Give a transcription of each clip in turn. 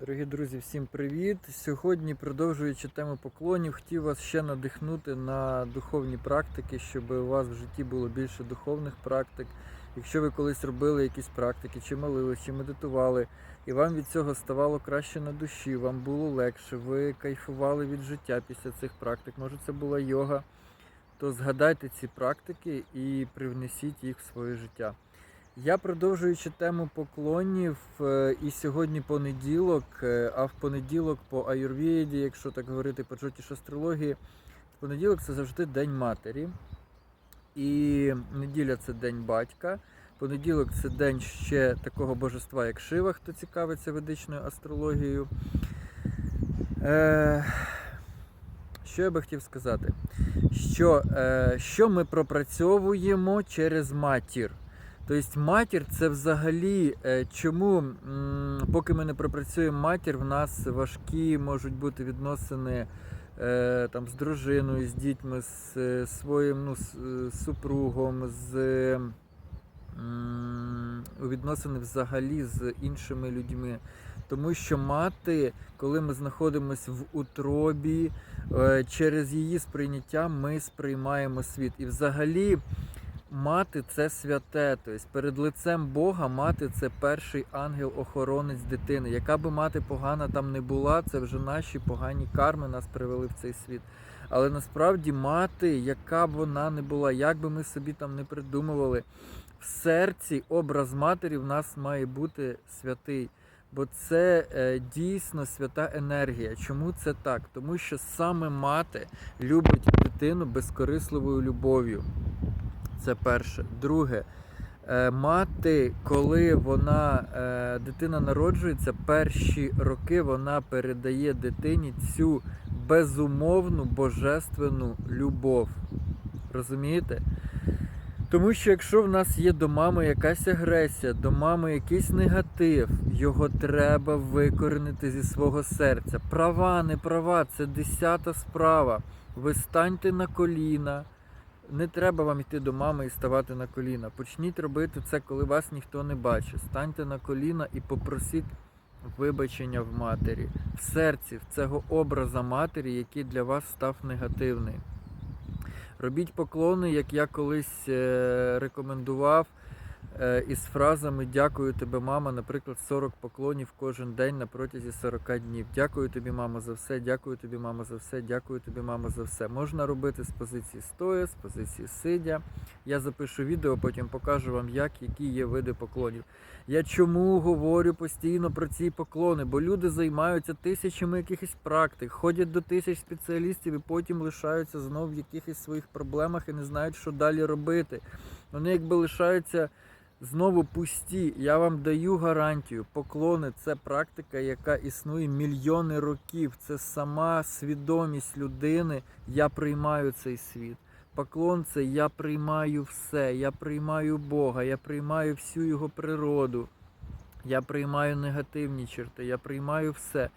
Дорогі друзі, всім привіт! Сьогодні, продовжуючи тему поклонів, хотів вас ще надихнути на духовні практики, щоб у вас в житті було більше духовних практик. Якщо ви колись робили якісь практики, чи молились, чи медитували, і вам від цього ставало краще на душі, вам було легше, ви кайфували від життя після цих практик, може це була йога, то згадайте ці практики і привнесіть їх в своє життя. Я продовжуючи тему поклонів, е, і сьогодні понеділок, е, а в понеділок по аюрведі, якщо так говорити по джотіш астрології, в понеділок це завжди День матері. І неділя це День батька. Понеділок це день ще такого божества, як Шива, хто цікавиться ведичною астрологією. Е, що я би хотів сказати? Що, е, що ми пропрацьовуємо через матір? Тобто матір це взагалі е, чому, поки ми не пропрацюємо матір, в нас важкі можуть бути відносини е, там, з дружиною, з дітьми, з е, своїм ну, з, супругом, з відносини взагалі з іншими людьми. Тому що мати, коли ми знаходимося в утробі, через її сприйняття ми сприймаємо світ. І взагалі мати це святе. Тобто перед лицем Бога мати це перший ангел-охоронець дитини. Яка би мати погана там не була, це вже наші погані карми нас привели в цей світ. Але насправді мати, яка б вона не була, як би ми собі там не придумували, в серці образ матері в нас має бути святий. Бо це е, дійсно свята енергія. Чому це так? Тому що саме мати любить дитину безкорисливою любов'ю. Це перше. Друге, е, мати, коли вона е, дитина народжується, перші роки вона передає дитині цю безумовну божественну любов. Розумієте? Тому що якщо в нас є до мами якась агресія, до мами якийсь негатив, його треба викоренити зі свого серця. Права, не права, це десята справа. Ви станьте на коліна. Не треба вам йти до мами і ставати на коліна. Почніть робити це, коли вас ніхто не бачить. Станьте на коліна і попросіть вибачення в матері, в серці, в цього образа матері, який для вас став негативний. Робіть поклони, як я колись е, рекомендував, із фразами Дякую тебе, мама, наприклад, 40 поклонів кожен день на протязі 40 днів. Дякую тобі, мама, за все, дякую тобі, мама, за все, дякую тобі, мама, за все. Можна робити з позиції стоя, з позиції сидя. Я запишу відео, потім покажу вам, як, які є види поклонів. Я чому говорю постійно про ці поклони? Бо люди займаються тисячами якихось практик, ходять до тисяч спеціалістів і потім лишаються знов в якихось своїх проблемах і не знають, що далі робити. Вони якби лишаються знову пусті. Я вам даю гарантію. Поклони це практика, яка існує мільйони років. Це сама свідомість людини. Я приймаю цей світ. Поклон це я приймаю все, я приймаю Бога, я приймаю всю його природу, я приймаю негативні черти, я приймаю все.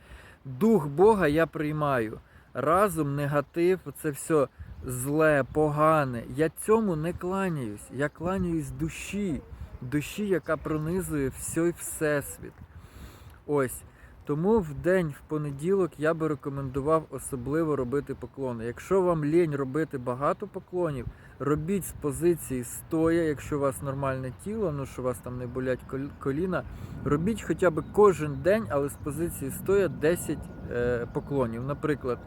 Дух Бога я приймаю. Разум, негатив, це все зле, погане. Я цьому не кланяюсь. Я кланяюсь душі, душі, яка пронизує всій всесвіт. Ось. Тому в день в понеділок я би рекомендував особливо робити поклони. Якщо вам лінь робити багато поклонів, робіть з позиції стоя, якщо у вас нормальне тіло, ну що у вас там не болять коліна, робіть хоча б кожен день, але з позиції стоя 10 е, поклонів. Наприклад,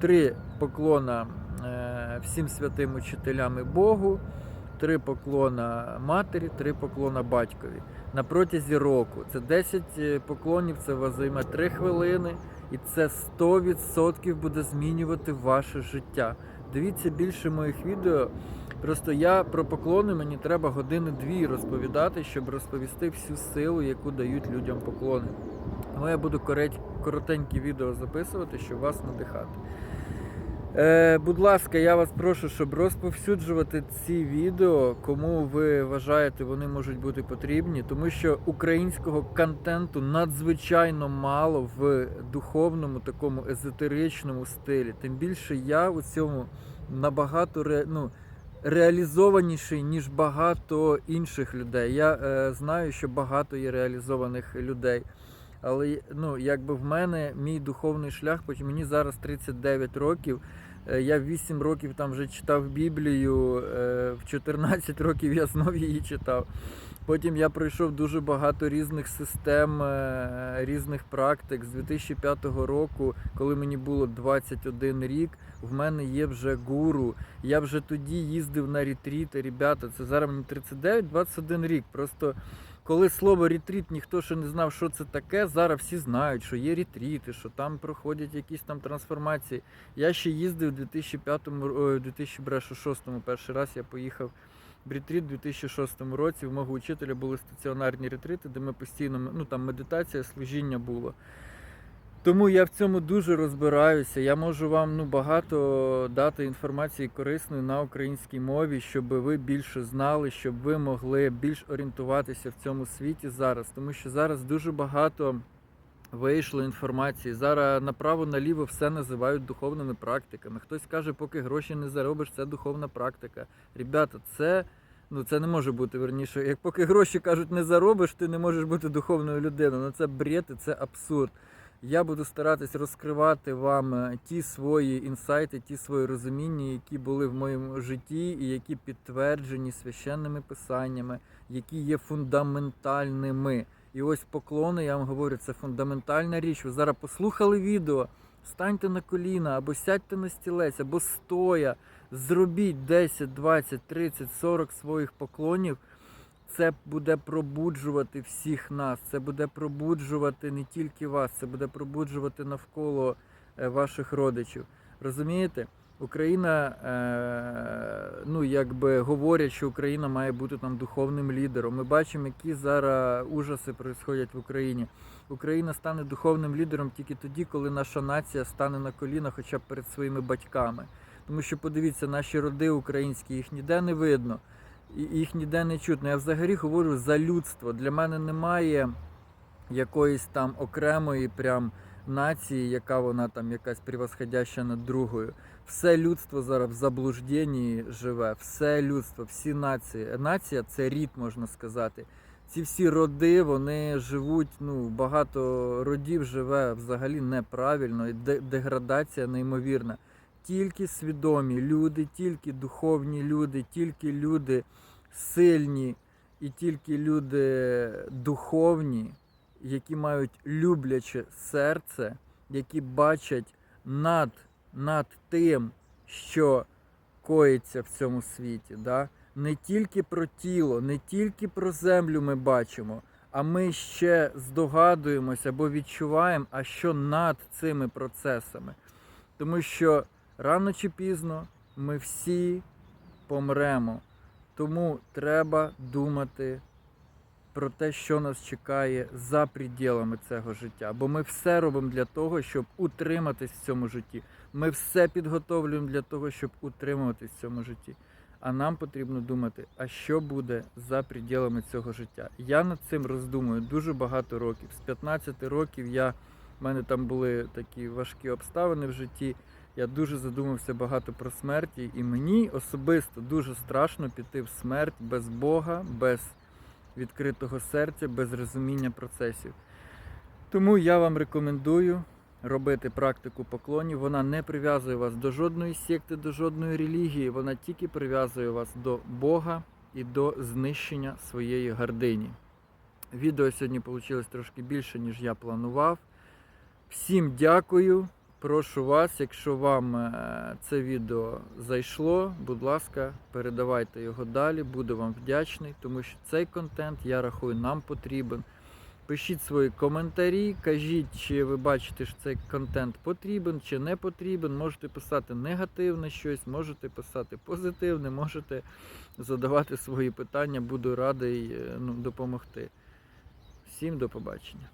3 поклона е, всім святим учителям і Богу, 3 поклона матері, 3 поклона батькові на протязі року. Це 10 е, поклонів, це вас займе 3 хвилини, і це 100% буде змінювати ваше життя. Дивіться більше моїх відео. Просто я про поклони мені треба години-дві розповідати, щоб розповісти всю силу, яку дають людям поклони. Але я буду коротенькі відео записувати, щоб вас надихати. Е, будь ласка, я вас прошу, щоб розповсюджувати ці відео, кому ви вважаєте, вони можуть бути потрібні, тому що українського контенту надзвичайно мало в духовному такому езотеричному стилі. Тим більше я у цьому набагато ре, ну, реалізованіший, ніж багато інших людей. Я е, знаю, що багато є реалізованих людей. Але ну, якби в мене мій духовний шлях, хоч мені зараз 39 років. е, Я в 8 років там вже читав Біблію, е, в 14 років я знов її читав. Потім я пройшов дуже багато різних систем, е, різних практик. З 2005 року, коли мені було 21 рік, в мене є вже гуру. Я вже тоді їздив на ретріти. Ребята, це зараз мені 39-21 рік. Просто коли слово ретріт ніхто ще не знав, що це таке, зараз всі знають, що є ретріти, що там проходять якісь там трансформації. Я ще їздив у 2005 ро- е, 2006 перший раз я поїхав в ретріт у 2006 році. В мого учителя були стаціонарні ретрити, де ми постійно ну там медитація, служіння було. Тому я в цьому дуже розбираюся. Я можу вам ну, багато дати інформації корисної на українській мові, щоб ви більше знали, щоб ви могли більш орієнтуватися в цьому світі зараз. Тому що зараз дуже багато вийшло інформації. Зараз направо-наліво все називають духовними практиками. Хтось каже, поки гроші не заробиш, це духовна практика. Ребята, це. Ну, це не може бути верніше. Як поки гроші кажуть, не заробиш, ти не можеш бути духовною людиною. Ну це бред і це абсурд. Я буду старатись розкривати вам е, ті свої інсайти, ті свої розуміння, які були в моєму житті, і які підтверджені священними писаннями, які є фундаментальними. І ось поклони, я вам говорю, це фундаментальна річ. Ви зараз послухали відео, станьте на коліна, або сядьте на стілець, або стоя, зробіть 10, 20, 30, 40 своїх поклонів це буде пробуджувати всіх нас. Це буде пробуджувати не тільки вас, це буде пробуджувати навколо е, ваших родичів. Розумієте? Україна, е, ну якби говорять, що Україна має бути там духовним лідером. Ми бачимо, які зараз ужаси відбуваються в Україні. Україна стане духовним лідером тільки тоді, коли наша нація стане на коліна, хоча б перед своїми батьками. Тому що подивіться, наші роди українські, їх ніде не видно їх ніде не чутно. Я взагалі говорю за людство. Для мене немає якоїсь там окремої прям нації, яка вона там якась превосходяща над другою. Все людство зараз в заблужденні живе, все людство, всі нації. Нація це рід, можна сказати. Ці всі роди, вони живуть, ну, багато родів живе взагалі неправильно, і деградація неймовірна. Тільки свідомі люди, тільки духовні люди, тільки люди сильні і тільки люди духовні, які мають любляче серце, які бачать над, над тим, що коїться в цьому світі. Да? Не тільки про тіло, не тільки про землю ми бачимо, а ми ще здогадуємося або відчуваємо, а що над цими процесами. Тому що рано чи пізно ми всі помремо. Тому треба думати про те, що нас чекає за пределами цього життя. Бо ми все робимо для того, щоб утриматись в цьому житті. Ми все підготовлюємо для того, щоб утримуватись в цьому житті. А нам потрібно думати, а що буде за пределами цього життя. Я над цим роздумую дуже багато років. З 15 років я, в мене там були такі важкі обставини в житті. Я дуже задумався багато про смерті, і мені особисто дуже страшно піти в смерть без Бога, без відкритого серця, без розуміння процесів. Тому я вам рекомендую робити практику поклонів. Вона не прив'язує вас до жодної секти, до жодної релігії, вона тільки прив'язує вас до Бога і до знищення своєї гордині. Відео сьогодні вийшло трошки більше, ніж я планував. Всім дякую. Прошу вас, якщо вам е, це відео зайшло, будь ласка, передавайте його далі, буду вам вдячний, тому що цей контент, я рахую, нам потрібен. Пишіть свої коментарі, кажіть, чи ви бачите, що цей контент потрібен чи не потрібен. Можете писати негативне щось, можете писати позитивне, можете задавати свої питання, буду радий е, ну, допомогти. Всім до побачення.